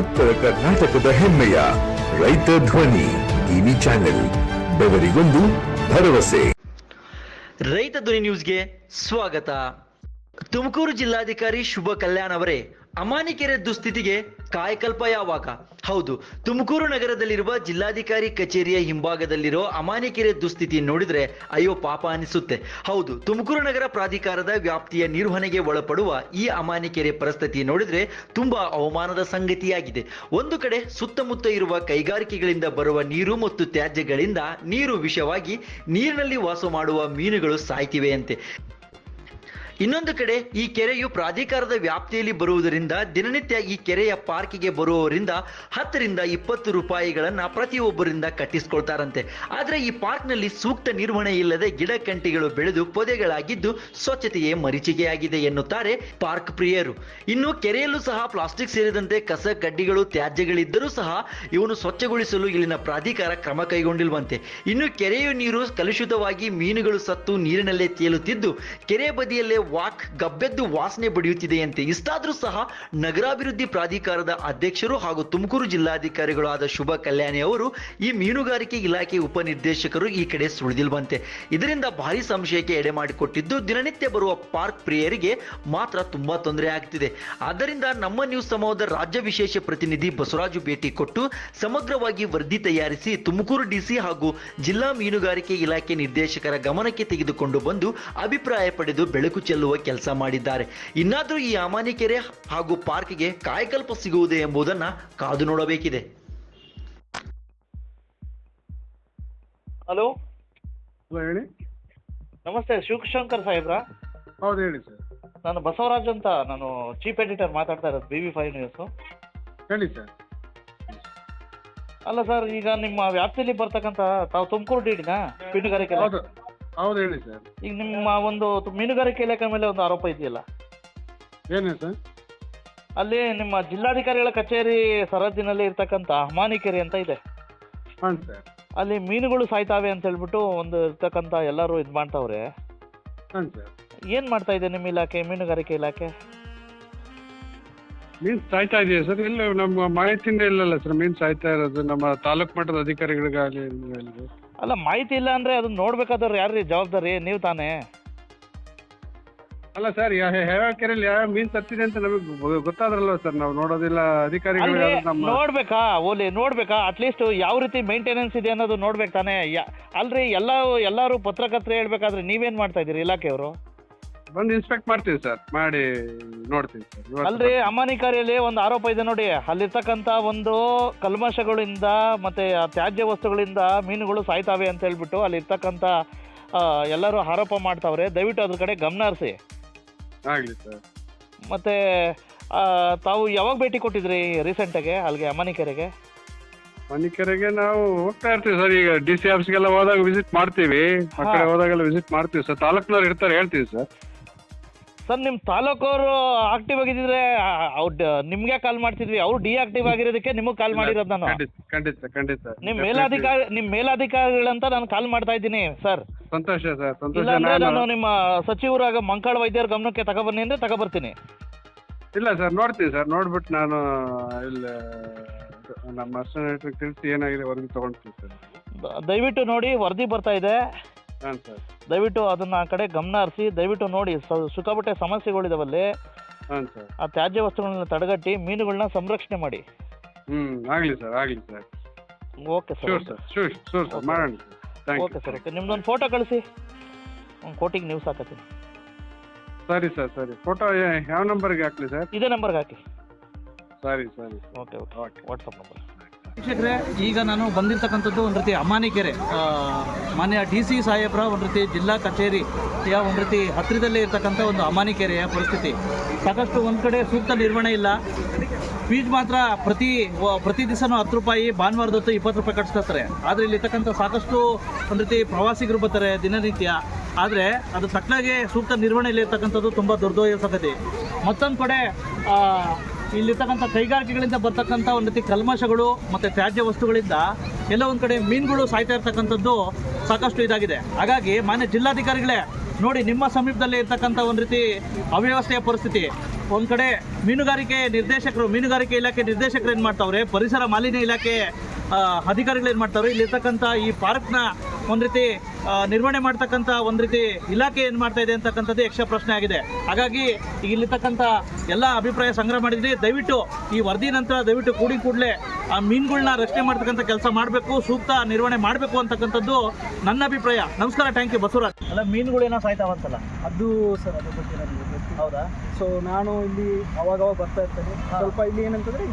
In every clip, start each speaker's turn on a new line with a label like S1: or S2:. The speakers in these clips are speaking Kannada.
S1: ಉತ್ತರ ಕರ್ನಾಟಕದ ಹೆಮ್ಮೆಯ ರೈತ ಧ್ವನಿ ಟಿವಿ ಚಾನೆಲ್, ಬೆವರಿಗೊಂದು ಭರವಸೆ.
S2: ರೈತ ಧ್ವನಿ ನ್ಯೂಸ್ಗೆ ಸ್ವಾಗತ. ತುಮಕೂರು ಜಿಲ್ಲಾಧಿಕಾರಿ ಶುಭ ಕಲ್ಯಾಣ್ ಅವರೇ ಅಮಾನಿಕೆರೆ ದುಸ್ಥಿತಿಗೆ ಕಾಯಕಲ್ಪ ಯಾವಾಗ? ಹೌದು, ತುಮಕೂರು ನಗರದಲ್ಲಿರುವ ಜಿಲ್ಲಾಧಿಕಾರಿ ಕಚೇರಿಯ ಹಿಂಭಾಗದಲ್ಲಿರೋ ಅಮಾನಿಕೆರೆ ದುಸ್ಥಿತಿ ನೋಡಿದ್ರೆ ಅಯ್ಯೋ ಪಾಪ ಅನಿಸುತ್ತೆ. ಹೌದು, ತುಮಕೂರು ನಗರ ಪ್ರಾಧಿಕಾರದ ವ್ಯಾಪ್ತಿಯ ನಿರ್ವಹಣೆಗೆ ಒಳಪಡುವ ಈ ಅಮಾನಿಕೆರೆ ಪರಿಸ್ಥಿತಿ ನೋಡಿದ್ರೆ ತುಂಬಾ ಅವಮಾನದ ಸಂಗತಿಯಾಗಿದೆ. ಒಂದು ಕಡೆ ಸುತ್ತಮುತ್ತ ಇರುವ ಕೈಗಾರಿಕೆಗಳಿಂದ ಬರುವ ನೀರು ಮತ್ತು ತ್ಯಾಜ್ಯಗಳಿಂದ ನೀರು ವಿಷವಾಗಿ ನೀರಿನಲ್ಲಿ ವಾಸ ಮಾಡುವ ಮೀನುಗಳು ಸಾಯ್ತಿವೆಯಂತೆ ಇನ್ನೊಂದು ಕಡೆ ಈ ಕೆರೆಯು ಪ್ರಾಧಿಕಾರದ ವ್ಯಾಪ್ತಿಯಲ್ಲಿ ಬರುವುದರಿಂದ ದಿನನಿತ್ಯ ಈ ಕೆರೆಯ ಪಾರ್ಕಿಗೆ ಬರುವವರಿಂದ ಹತ್ತರಿಂದ ಇಪ್ಪತ್ತು ರೂಪಾಯಿಗಳನ್ನ ಪ್ರತಿಯೊಬ್ಬರಿಂದ ಕಟ್ಟಿಸಿಕೊಳ್ತಾರಂತೆ. ಆದರೆ ಈ ಪಾರ್ಕ್ನಲ್ಲಿ ಸೂಕ್ತ ನಿರ್ವಹಣೆ ಇಲ್ಲದೆ ಗಿಡ ಕಂಟಿಗಳು ಬೆಳೆದು ಪೊದೆಗಳಾಗಿದ್ದು ಸ್ವಚ್ಛತೆಯೇ ಮರೀಚಿಕೆಯಾಗಿದೆ ಎನ್ನುತ್ತಾರೆ ಪಾರ್ಕ್ ಪ್ರಿಯರು. ಇನ್ನು ಕೆರೆಯಲ್ಲೂ ಸಹ ಪ್ಲಾಸ್ಟಿಕ್ ಸೇರಿದಂತೆ ಕಸ, ಕಡ್ಡಿಗಳು, ತ್ಯಾಜ್ಯಗಳಿದ್ದರೂ ಸಹ ಇವನು ಸ್ವಚ್ಛಗೊಳಿಸಲು ಇಲ್ಲಿನ ಪ್ರಾಧಿಕಾರ ಕ್ರಮ ಕೈಗೊಂಡಿಲ್ವಂತೆ. ಇನ್ನು ಕೆರೆಯ ನೀರು ಕಲುಷಿತವಾಗಿ ಮೀನುಗಳು ಸತ್ತು ನೀರಿನಲ್ಲೇ ತೇಲುತ್ತಿದ್ದು, ಕೆರೆ ಬದಿಯಲ್ಲೇ ವಾಕ್ ಗಬ್ಬೆದ್ದು ವಾಸನೆ ಬಡಿಯುತ್ತಿದೆಯಂತೆ. ಇಷ್ಟಾದರೂ ಸಹ ನಗರಾಭಿವೃದ್ಧಿ ಪ್ರಾಧಿಕಾರದ ಅಧ್ಯಕ್ಷರು ಹಾಗೂ ತುಮಕೂರು ಜಿಲ್ಲಾಧಿಕಾರಿಗಳು ಆದ ಶುಭ ಕಲ್ಯಾಣಿ ಅವರು ಈ ಮೀನುಗಾರಿಕೆ ಇಲಾಖೆ ಉಪನಿರ್ದೇಶಕರು ಈ ಕಡೆ ಸುಳಿದಿಲ್ವಂತೆ. ಇದರಿಂದ ಭಾರಿ ಸಂಶಯಕ್ಕೆ ಎಡೆ ಮಾಡಿಕೊಟ್ಟಿದ್ದು, ದಿನನಿತ್ಯ ಬರುವ ಪಾರ್ಕ್ ಪ್ರಿಯರಿಗೆ ಮಾತ್ರ ತುಂಬಾ ತೊಂದರೆ ಆಗ್ತಿದೆ. ಆದ್ದರಿಂದ ನಮ್ಮ ನ್ಯೂಸ್ ಸಮೂಹದ ರಾಜ್ಯ ವಿಶೇಷ ಪ್ರತಿನಿಧಿ ಬಸವರಾಜು ಭೇಟಿ ಕೊಟ್ಟು ಸಮಗ್ರವಾಗಿ ವರದಿ ತಯಾರಿಸಿ ತುಮಕೂರು ಡಿಸಿ ಹಾಗೂ ಜಿಲ್ಲಾ ಮೀನುಗಾರಿಕೆ ಇಲಾಖೆ ನಿರ್ದೇಶಕರ ಗಮನಕ್ಕೆ ತೆಗೆದುಕೊಂಡು ಬಂದು ಅಭಿಪ್ರಾಯ ಪಡೆದು ಬೆಳಕು ಚೆಲ್ಲುವ ಕೆಲಸ ಮಾಡಿದ್ದಾರೆ. ಇನ್ನಾದರೂ ಈ ಅಮಾನಿಕೆರೆ ಹಾಗೂ ಪಾರ್ಕ್ಗೆ ಕಾಯಕಲ್ಪ ಸಿಗುವುದೇ ಎಂಬುದನ್ನ ಕಾದು ನೋಡಬೇಕಿದೆ.
S3: ಹಲೋ?
S4: ಹಲೋ ಹೇಳಿ.
S3: ನಮಸ್ತೆ ಶಿವಶಂಕರ್ ಸಾಹೇಬ್ರಾ?
S4: ಹೌದು ಹೇಳಿ ಸರ್.
S3: ನಾನು ಬಸವರಾಜ್ ಅಂತ ನಾನು ಚೀಫ್ ಎಡಿಟರ್ ಮಾತಾಡ್ತಾ ಇರೋದು ಬಿ ವಿ ಫೈವ್ ನ್ಯೂಸ್.
S4: ಹೇಳಿ ಸರ್.
S3: ಅಲ್ಲ ಸರ್ ಈಗ ನಿಮ್ಮ ವ್ಯಾಪ್ತಿಯಲ್ಲಿ ಬರ್ತಕ್ಕಂಥ ತಾವು ತುಮಕೂರು ಡಿಡಿನಾ ಮೀನುಗಾರಿಕೆ
S4: ಹೌದು ಹೇಳಿ ಸರ್.
S3: ಈಗ ನಿಮ್ಮ ಒಂದು ಮೀನುಗಾರಿಕೆ ಇಲಾಖೆ ಮೇಲೆ ಒಂದು ಆರೋಪ ಇದೆಯಲ್ಲ?
S4: ಏನೇ ಸರ್?
S3: ಅಲ್ಲಿ ನಿಮ್ಮ ಜಿಲ್ಲಾಧಿಕಾರಿಗಳ ಕಚೇರಿ ಸರಹದ್ದಿನಲ್ಲಿ ಇರ್ತಕ್ಕಂಥ ಹಮಾನಿಕೆರೆ ಅಂತ ಇದೆ.
S4: ಹಾಂ ಸರ್.
S3: ಅಲ್ಲಿ ಮೀನುಗಳು ಸಾಯ್ತಾವೆ ಅಂತ ಹೇಳ್ಬಿಟ್ಟು ಒಂದು ಇರ್ತಕ್ಕಂಥ ಎಲ್ಲರೂ ಇದು ಮಾಡ್ತಾವ್ರೆ.
S4: ಹಾಂ ಸರ್.
S3: ಏನು ಮಾಡ್ತಾ ಇದೆ ನಿಮ್ಮ ಇಲಾಖೆ ಮೀನುಗಾರಿಕೆ ಇಲಾಖೆ?
S4: ಮೀನ್ ಸಾಯ್ತಾ ಇದೆಯಾ ಸರ್? ಇಲ್ಲ ನಮ್ಮ ಮಾಹಿತಿಯಿಂದ ಇಲ್ಲಲ್ಲ ಸರ್. ಮೀನು ಸಾಯ್ತಾ ಇರೋದು ನಮ್ಮ ತಾಲೂಕು ಮಟ್ಟದ ಅಧಿಕಾರಿಗಳಿಗಾಗಲಿ.
S3: ಅಲ್ಲ ಮಾಹಿತಿ ಇಲ್ಲ ಅಂದರೆ ಅದನ್ನ ನೋಡ್ಬೇಕಾದ್ರೆ ಯಾರ್ರೀ? ಜವಾಬ್ದಾರಿ? ನೀವು ತಾನೇ?
S4: ಅಲ್ಲ ಸರ್ ಯಾವ ಕೆರೆಯಲ್ಲಿ ಯಾವ ಮೀನ್ ಸತ್ತಿದೆ ಅಂತ ನಮಗೆ ಗೊತ್ತಾದ್ರಲ್ಲ ಸರ್ ನಾವು ನೋಡೋದಿಲ್ಲ ಅಧಿಕಾರಿಗಳು ಯಾರು ನಮ್ಮ
S3: ನೋಡ್ಬೇಕಾ? ಓಲಿ ನೋಡ್ಬೇಕಾ? ಅಟ್ಲೀಸ್ಟ್ ಯಾವ ರೀತಿ ಮೇಂಟೆನೆನ್ಸ್ ಇದೆ ಅನ್ನೋದು ನೋಡ್ಬೇಕು ತಾನೇ. ಯಾ- ಅಲ್ರಿ ಎಲ್ಲ ಎಲ್ಲರೂ ಪತ್ರಕರ್ತರು ಹೇಳ್ಬೇಕಾದ್ರೆ ನೀವೇನ್ ಮಾಡ್ತಾ ಇದ್ದೀರಿ ಇಲಾಖೆಯವರು?
S4: ಬಂದು ಇನ್ಸ್ಪೆಕ್ಟ್ ಮಾಡ್ತೀವಿ ಸರ್ ಮಾಡಿ ನೋಡ್ತೀವಿ ಸರ್ ಇವತ್ತು
S3: ಅಲ್ರಿ ಅಮಾನಿಕಾರಿಯಲ್ಲಿ ಒಂದು ಆರೋಪ ಇದೆ ನೋಡಿ. ಅಲ್ಲಿರ್ತಕ್ಕಂತ ಒಂದು ಕಲ್ಮಶಗಳಿಂದ ಮತ್ತೆ ಆ ತ್ಯಾಜ್ಯ ವಸ್ತುಗಳಿಂದ ಮೀನುಗಳು ಸಾಯ್ತಾವೆ ಅಂತ ಹೇಳ್ಬಿಟ್ಟು ಅಲ್ಲಿ ಇರ್ತಕ್ಕಂಥ ಆ, ಎಲ್ಲರೂ ಆರೋಪ ಮಾಡ್ತಾವ್ರೆ. ದಯವಿಟ್ಟು ಅದ್ರ ಕಡೆ ಗಮನ ಹರಿಸಿ.
S4: ಆಗಲಿ ಸರ್
S3: ಮತ್ತೆ ಆ, ತಾವು ಯಾವಾಗ ಭೇಟಿ ಕೊಟ್ಟಿದ್ರಿ ರೀಸೆಂಟಾಗೆ ಅಲ್ಲಿಗೆ ಅಮಾನಿಕೆರೆಗೆ
S4: ಮನಿಕೆರೆಗೆ ನಾವು ಹೋಗ್ತಾ ಇರ್ತೀವಿ ಸರ್ ಈಗ ಡಿ ಸಿ ಆಫೀಸ್ಗೆಲ್ಲ ಹೋದಾಗ ವಿಸಿಟ್ ಮಾಡ್ತೀವಿ. ಆ ಕಡೆ. ಹೋದಾಗೆಲ್ಲ ವಿಸಿಟ್ ಮಾಡ್ತೀವಿ ಸರ್ ತಾಲೂಕ್ನವ್ರು ಇರ್ತಾರೆ ಹೇಳ್ತೀವಿ ಸರ್
S3: ಸರ್ ನಿಮ್ಮ ತಾಲೂಕವರು ಆಕ್ಟಿವ್ ಆಗಿದ್ರೆ ಅವ್ರು ನಿಮ್ಗೆ ಕಾಲ್ ಮಾಡ್ತಿದ್ವಿ. ಅವ್ರು ಡಿಆಕ್ಟಿವ್ ಆಗಿರೋದಕ್ಕೆ ನಿಮಗೆ ಕಾಲ್ ಮಾಡಿರೋದು ನಾನು.
S4: ಖಂಡಿತ ಖಂಡಿತ
S3: ನಿಮ್ಮ ಮೇಲಾಧಿಕಾರಿ ನಿಮ್ಮ ಮೇಲಾಧಿಕಾರಿಗಳಂತ ನಾನು ಕಾಲ್ ಮಾಡ್ತಾ ಇದ್ದೀನಿ ಸರ್.
S4: ಸಂತೋಷ ಸರ್ ಸಂತೋಷ.
S3: ಇಲ್ಲಾಂದ್ರೆ ನಾನು ನಿಮ್ಮ ಸಚಿವರಾಗ ಮಂಕಾಳ ವೈದ್ಯರ ಗಮನಕ್ಕೆ ತಗೊಬನ್ನಿ ಅಂದ್ರೆ ತಗೊಬರ್ತೀನಿ.
S4: ಇಲ್ಲ ಸರ್ ನೋಡ್ತೀನಿ ಸರ್ ನೋಡ್ಬಿಟ್ಟು ನಾನು ಇಲ್ಲಿ ನಮ್ಮ ತಿಳಿಸಿ ಏನಾಗಿದೆ ವರದಿ ತಗೊಳ್ತೀನಿ ಸರ್.
S3: ದಯವಿಟ್ಟು ನೋಡಿ ವರದಿ ಬರ್ತಾ ಇದೆ.
S4: ಹಾಂ ಸರ್.
S3: ದಯವಿಟ್ಟು ಅದನ್ನ ಆ ಕಡೆ ಗಮನ ಹರಿಸಿ ದಯವಿಟ್ಟು ನೋಡಿ ಸ- ಸಿಕ್ಕಾಪಟ್ಟೆ ಸಮಸ್ಯೆಗಳಿದಾವಲ್ಲಿ.
S4: ಹಾಂ ಸರ್.
S3: ಆ ತ್ಯಾಜ್ಯ ವಸ್ತುಗಳನ್ನ ತಡೆಗಟ್ಟಿ ಮೀನುಗಳನ್ನ ಸಂರಕ್ಷಣೆ ಮಾಡಿ.
S4: ಹ್ಞೂ ಆಗಲಿ ಸರ್ ಆಗಲಿ sir.
S3: Okay sir
S4: sure sir sure sure sir ಮಾಡೋಣ sir.
S3: Thank okay
S4: sir
S3: okay. ನಿಮ್ದೊಂದು photo ಕಳಿಸಿ. ಒಂದು ಕೋಟಿಗೆ ನ್ಯೂಸ್ ಹಾಕತ್ತೀನಿ
S4: ಸರಿ ಸರ್ ಸರಿ. ಫೋಟೋ ಯಾವ ನಂಬರ್ಗೆ ಹಾಕ್ಲಿ ಸರ್?
S3: ಇದೇ ನಂಬರ್ಗೆ ಹಾಕಿ.
S4: ಸರಿ ಸರಿ
S3: okay okay.
S4: Okay
S3: WhatsApp number
S5: ವೀಕ್ಷಕರೇ, ಈಗ ನಾನು ಬಂದಿರ್ತಕ್ಕಂಥದ್ದು ಒಂದು ರೀತಿ ಅಮಾನಿಕೆರೆ. ಮಾನ್ಯ ಡಿ ಸಿ ಸಾಹೇಬ್ರ ಒಂದು ರೀತಿ ಜಿಲ್ಲಾ ಕಚೇರಿಯ ಒಂದು ರೀತಿ ಹತ್ತಿರದಲ್ಲೇ ಇರ್ತಕ್ಕಂಥ ಒಂದು ಅಮಾನಿಕೆರೆಯ ಪರಿಸ್ಥಿತಿ. ಸಾಕಷ್ಟು ಒಂದು ಕಡೆ ಸೂಕ್ತ ನಿರ್ವಹಣೆ ಇಲ್ಲ. ಫೀಸ್ ಮಾತ್ರ ಪ್ರತಿ ಪ್ರತಿ ದಿವಸನೂ ಹತ್ತು ರೂಪಾಯಿ, ಭಾನುವಾರದ ಹೊತ್ತು ಇಪ್ಪತ್ತು ರೂಪಾಯಿ ಕಟ್ಸ್ತಾರೆ ಆದರೆ ಇಲ್ಲಿರ್ತಕ್ಕಂಥ ಸಾಕಷ್ಟು ಒಂದು ರೀತಿ ಪ್ರವಾಸಿಗರು ಬರ್ತಾರೆ ದಿನನಿತ್ಯ. ಆದರೆ ಅದು ತಕ್ಕನಾಗೆ ಸೂಕ್ತ ನಿರ್ವಹಣೆಯಲ್ಲಿ ಇರ್ತಕ್ಕಂಥದ್ದು ತುಂಬ ದುರ್ದೋಯ ಸಂಗತಿ. ಮತ್ತೊಂದು ಕಡೆ ಇಲ್ಲಿರ್ತಕ್ಕಂಥ ಕೈಗಾರಿಕೆಗಳಿಂದ ಬರ್ತಕ್ಕಂಥ ಒಂದು ರೀತಿ ಕಲ್ಮಶಗಳು ಮತ್ತು ತ್ಯಾಜ್ಯ ವಸ್ತುಗಳಿಂದ ಎಲ್ಲ ಒಂದು ಕಡೆ ಮೀನುಗಳು ಸಾಯ್ತಾ ಇರ್ತಕ್ಕಂಥದ್ದು ಸಾಕಷ್ಟು ಇದಾಗಿದೆ. ಹಾಗಾಗಿ ಮಾನ್ಯ ಜಿಲ್ಲಾಧಿಕಾರಿಗಳೇ, ನೋಡಿ ನಿಮ್ಮ ಸಮೀಪದಲ್ಲಿ ಇರ್ತಕ್ಕಂಥ ಒಂದು ರೀತಿ ಅವ್ಯವಸ್ಥೆಯ ಪರಿಸ್ಥಿತಿ. ಒಂದು ಕಡೆ ಮೀನುಗಾರಿಕೆ ನಿರ್ದೇಶಕರು, ಮೀನುಗಾರಿಕೆ ಇಲಾಖೆ ನಿರ್ದೇಶಕರು ಏನು ಮಾಡ್ತಾವ್ರೆ, ಪರಿಸರ ಮಾಲಿನ್ಯ ಇಲಾಖೆ ಅಧಿಕಾರಿಗಳು ಏನು ಮಾಡ್ತಾವ್ರೆ, ಇಲ್ಲಿರ್ತಕ್ಕಂಥ ಈ ಪಾರ್ಕ್ನ ಒಂದು ರೀತಿ ನಿರ್ವಹಣೆ ಮಾಡ್ತಕ್ಕಂಥ ಒಂದು ರೀತಿ ಇಲಾಖೆ ಏನು ಮಾಡ್ತಾ ಇದೆ ಅಂತಕ್ಕಂಥದ್ದು ಯಕ್ಷ ಪ್ರಶ್ನೆ ಆಗಿದೆ. ಹಾಗಾಗಿ ಇಲ್ಲಿರ್ತಕ್ಕಂಥ ಎಲ್ಲ ಅಭಿಪ್ರಾಯ ಸಂಗ್ರಹ ಮಾಡಿದ್ರಿ. ದಯವಿಟ್ಟು ಈ ವರದಿ ನಂತರ ದಯವಿಟ್ಟು ಕೂಡಿ ಕೂಡಲೇ ಆ ಮೀನುಗಳನ್ನ ರಕ್ಷಣೆ ಮಾಡ್ತಕ್ಕಂಥ ಕೆಲಸ ಮಾಡಬೇಕು ಸೂಕ್ತ ನಿರ್ವಹಣೆ ಮಾಡಬೇಕು ಅಂತಕ್ಕಂಥದ್ದು ನನ್ನ ಅಭಿಪ್ರಾಯ. ನಮಸ್ಕಾರ ಥ್ಯಾಂಕ್ ಯು ಬಸವರಾಜ್. ಅಲ್ಲ ಮೀನುಗಳೇನೋ ಸಾಯ್ತಾವಂತಲ್ಲ?
S6: ಅದು ಸರ್ ಅದು ಬಗ್ಗೆ ನನಗೆ
S5: ಹೌದಾ?
S6: ಸೊ ನಾನು ಇಲ್ಲಿ ಅವಾಗ ಅವಾಗ ಬರ್ತಾ ಇರ್ತೇನೆ. ಸ್ವಲ್ಪ ಇಲ್ಲಿ ಏನಂತಂದ್ರೆ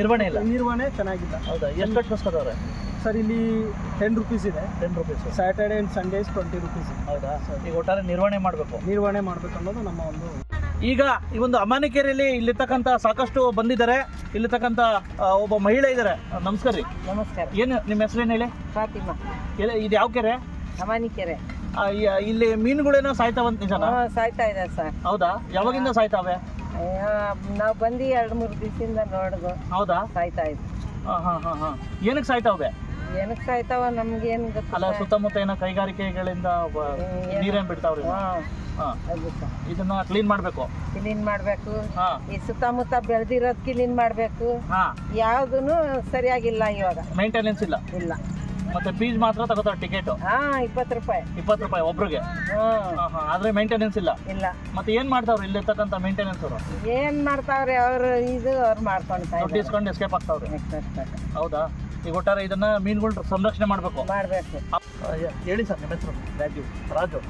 S5: ನಿರ್ವಹಣೆ ಇಲ್ಲ.
S6: ನಿರ್ವಹಣೆ ಚೆನ್ನಾಗಿಲ್ಲ.
S5: ಹೌದಾ? ಎಷ್ಟು ಕಟ್ಕೊಸ್ಕೊದವ್ರೆ
S6: ಸರ್ ಇಲ್ಲಿ ಟೆನ್ ರುಪೀಸ್ ಇದೆ.
S5: Ten rupees
S6: Saturday and Sundays twenty rupees ಇದೆ.
S5: ಹೌದಾ? ಈಗ ಒಟ್ಟಾರೆ ನಿರ್ವಹಣೆ ಮಾಡಬೇಕು.
S6: ನಿರ್ವಹಣೆ ಮಾಡಬೇಕು ಅನ್ನೋದು ನಮ್ಮ ಒಂದು
S5: ಈಗ ಈ ಒಂದು ಅಮಾನಿಕೆರೆಯಲ್ಲಿ ಇಲ್ಲಿರ್ತಕ್ಕಂಥ ಸಾಕಷ್ಟು ಬಂದಿದ್ದಾರೆ. ಇಲ್ಲಿರ್ತಕ್ಕಂಥ ಒಬ್ಬ ಮಹಿಳೆ ಇದ್ದಾರೆ. ನಮಸ್ಕಾರ ರೀ.
S7: ನಮಸ್ಕಾರ.
S5: ಏನು ನಿಮ್ಮ ಹೆಸರೇನು ಹೇಳಿ?
S7: ಫಾತಿಮಾ.
S5: ಎಲ್ಲಿ- ಇದು ಯಾವ ಕೆರೆ?
S7: ಅಮಾನಿಕೆರೆ.
S5: ಇಲ್ಲಿ ಮೀನುಗಳೇನೋ ಸಾಯ್ತಾವಂತ
S7: ನಿಜ ಸಾಯ್ತಾ ಇದೆ ಸರ್.
S5: ಹೌದಾ? ಯಾವಾಗಿಂದ ಸಾಯ್ತಾವೆ?
S7: ನಾವು ಬಂದು ಎರಡು ಮೂರು ದಿವಸದಿಂದ ನೋಡಿದ್ವು
S5: ಹೌದಾ?
S7: ಸಾಯ್ತಾ ಇದೆ.
S5: ಹಾಂ ಹಾಂ ಹಾಂ ಹಾಂ. ಏನಕ್ಕೆ ಸಾಯ್ತಾವೆ?
S7: ಏನಕ್ಕೆ ಸಾಯ್ತಾವ ನಮ್ಗೇನು
S5: ಅಲ್ಲ
S7: ಗೊತ್ತಿಲ್ಲ.
S5: ಸುತ್ತಮುತ್ತ ಏನೋ ಕೈಗಾರಿಕೆಗಳಿಂದ ಬ-? ನೀರೇನ್ ಬಿಡ್ತಾವ್ರಿ
S7: ಹಾ.
S5: ಇದನ್ನ ಕ್ಲೀನ್ ಮಾಡಬೇಕು.
S7: ಕ್ಲೀನ್ ಮಾಡಬೇಕು.
S5: ಹಾಂ.
S7: ಈ ಸುತ್ತಮುತ್ತ ಬೆಳೆದಿರೋದು ಕ್ಲೀನ್ ಮಾಡಬೇಕು.
S5: ಹಾಂ.
S7: ಯಾವುದೂ ಸರಿಯಾಗಿಲ್ಲ ಇವಾಗ.
S5: ಮೇಂಟೆನೆನ್ಸ್ ಇಲ್ಲ.
S7: ಇಲ್ಲ.
S5: ಮತ್ತೆ ಫೀಸ್ ಮಾತ್ರ ತಗೋತಾರೆ ಟಿಕೆಟ್
S7: ಹಾ ಇಪ್ಪತ್ತು ರೂಪಾಯಿ.
S5: ಇಪ್ಪತ್ತು ರೂಪಾಯಿ ಒಬ್ರಿಗೆ. ಹಾಂ. ಹಾಂ ಆದರೆ ಮೇಂಟೆನೆನ್ಸ್ ಇಲ್ಲ.
S7: ಇಲ್ಲ.
S5: ಮತ್ತೆ ಏನು ಮಾಡ್ತಾವ್ರಿ ಇಲ್ಲಿರ್ತಕ್ಕಂಥ ಮೇಂಟೆನೆನ್ಸ್ ಅವರು?
S7: ಏನ್ ಮಾಡ್ತಾವ್ರೆ ಅವ್ರು ಇದು ಅವ್ರು ಮಾಡ್ಕೊಂಡು
S5: ದುಡ್ಡು ಇಸ್ಕೊಂಡು ಎಸ್ಕೇಪ್ ಆಗ್ತಾವ್ರಿ. ಹೌದಾ? ಈಗ ಒಟ್ಟಾರೆ ಇದನ್ನ ಮೀನುಗಳು ಸಂರಕ್ಷಣೆ ಮಾಡಬೇಕು
S7: ಮಾಡಬೇಕು
S5: ಹೇಳಿ ಸರ್ ನಿಮ್ಮ ಹೆಸರು Raju Raju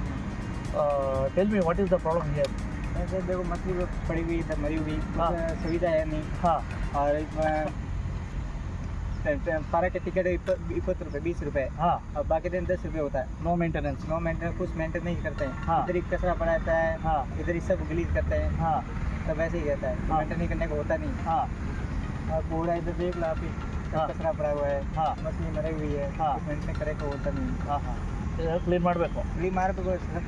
S5: tell me what is the problem here
S6: ऐसे देखो मछली को पड़ी हुई इधर मरी हुई
S5: हाँ।
S6: कुछ सुविधा है नहीं
S5: ಹಾಂ
S6: और इसमें पारा के टिकट इपत रुपये बीस रुपये
S5: ಹಾಂ
S6: और बाकी दिन दस रुपये होता है
S5: ನೋ ಮೇಂಟೆನೆನ್ಸ್
S6: नो मेंटेन कुछ मेंटेन नहीं करते हैं
S5: हाँ।
S6: इधर ही कचरा पड़ा रहता है
S5: हाँ।
S6: इधर ही सब गलीज करते हैं
S5: ಹಾಂ
S6: सब ऐसे ही रहता है
S5: हाँ।
S6: मेंटेन नहीं करने को होता नहीं
S5: ಹಾಂ
S6: और कूड़ा इधर देख लो आप ही सब
S5: हाँ।
S6: कचरा पड़ा हुआ है
S5: हाँ।
S6: मछली मरी हुई है
S5: हाँ।
S6: मेंटेन करे को होता नहीं
S5: ಹಾಂ ಹಾಂ ಕ್ಲೀನ್ ಮಾಡಬೇಕು
S6: गली मार पे कोई सब